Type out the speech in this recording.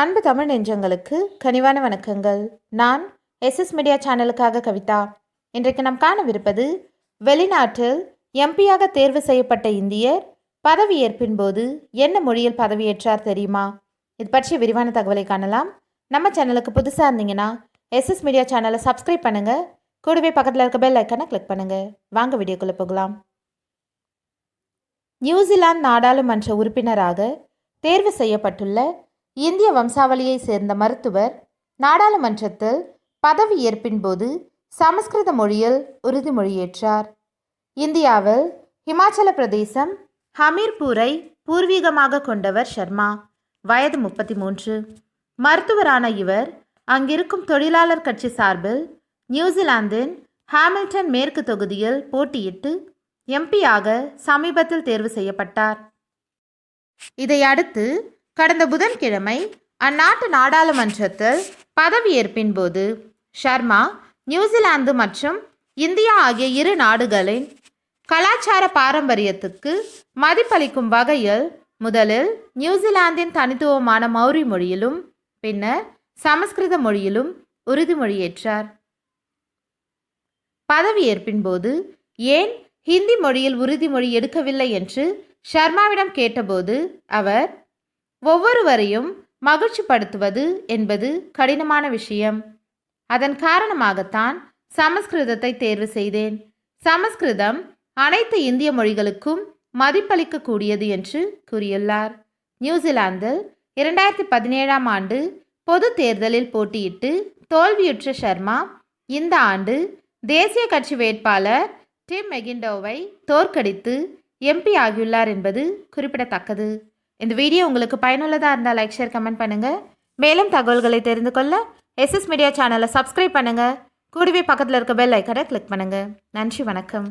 அன்பு தமிழ் நெஞ்சங்களுக்கு கனிவான வணக்கங்கள். நான் எஸ்எஸ் மீடியா சேனலுக்காக கவிதா. இன்றைக்கு நாம் காணவிருப்பது வெளிநாட்டில் எம்பியாக தேர்வு செய்யப்பட்ட இந்தியர் பதவியேற்பின் போது என்ன மொழியில் பதவியேற்றார் தெரியுமா? இது பற்றிய விரிவான தகவலை காணலாம். நம்ம சேனலுக்கு புதுசாக இருந்தீங்கன்னா எஸ்எஸ் மீடியா சேனலை சப்ஸ்கிரைப் பண்ணுங்கள் கூடவே பக்கத்தில் இருக்க பெல் ஐக்கனை கிளிக் பண்ணுங்கள் வாங்க வீடியோக்குள்ளே போகலாம். நியூசிலாந்து நாடாளுமன்ற உறுப்பினராக தேர்வு செய்யப்பட்டுள்ள இந்திய வம்சாவளியை சேர்ந்த மருத்துவர் நாடாளுமன்றத்தில் பதவியேற்பின் போது சமஸ்கிருத மொழியில் உறுதிமொழியேற்றார் இந்தியாவில் ஹிமாச்சல பிரதேசம் ஹமீர்பூரை பூர்வீகமாக கொண்டவர் சர்மா வயது முப்பத்தி மூன்று மருத்துவரான இவர் அங்கிருக்கும் தொழிலாளர் கட்சி சார்பில் நியூசிலாந்தின் ஹாமில்டன் மேற்கு தொகுதியில் போட்டியிட்டு எம்பியாக சமீபத்தில் தேர்வு செய்யப்பட்டார். இதையடுத்து கடந்த புதன்கிழமை அந்நாட்டு நாடாளுமன்றத்தில் பதவியேற்பின் போது ஷர்மா நியூசிலாந்து மற்றும் இந்தியா ஆகிய இரு நாடுகளின் கலாச்சார பாரம்பரியத்துக்கு மதிப்பளிக்கும் வகையில் முதலில் நியூசிலாந்தின் தனித்துவமான மௌரி மொழியிலும் பின்னர் சமஸ்கிருத மொழியிலும் உறுதிமொழியேற்றார் பதவியேற்பின் போது ஏன் ஹிந்தி மொழியில் உறுதிமொழி எடுக்கவில்லை என்று ஷர்மாவிடம் கேட்டபோது அவர் ஒவ்வொருவரையும் மகிழ்ச்சிப்படுத்துவது என்பது கடினமான விஷயம். அதன் காரணமாகத்தான் சமஸ்கிருதத்தை தேர்வு செய்தேன். சமஸ்கிருதம் அனைத்து இந்திய மொழிகளுக்கும் மதிப்பளிக்கக்கூடியது என்று கூறியுள்ளார். நியூசிலாந்தில் இரண்டாயிரத்தி பதினேழாம் ஆண்டு பொது தேர்தலில் போட்டியிட்டு தோல்வியுற்ற சர்மா இந்த ஆண்டு தேசிய கட்சி வேட்பாளர் டிம் மெகிண்டோவை தோற்கடித்து எம்பி ஆகியுள்ளார் என்பது குறிப்பிடத்தக்கது. இந்த வீடியோ உங்களுக்கு பயனுள்ளதாக இருந்தால் லைக் ஷேர் கமெண்ட் பண்ணுங்கள் மேலும் தகவல்களை தெரிந்து கொள்ள எஸ்எஸ் மீடியா சேனலை சப்ஸ்கிரைப் பண்ணுங்கள் கூடவே பக்கத்தில் இருக்க பெல் ஐக்கனை கிளிக் பண்ணுங்கள் நன்றி வணக்கம்.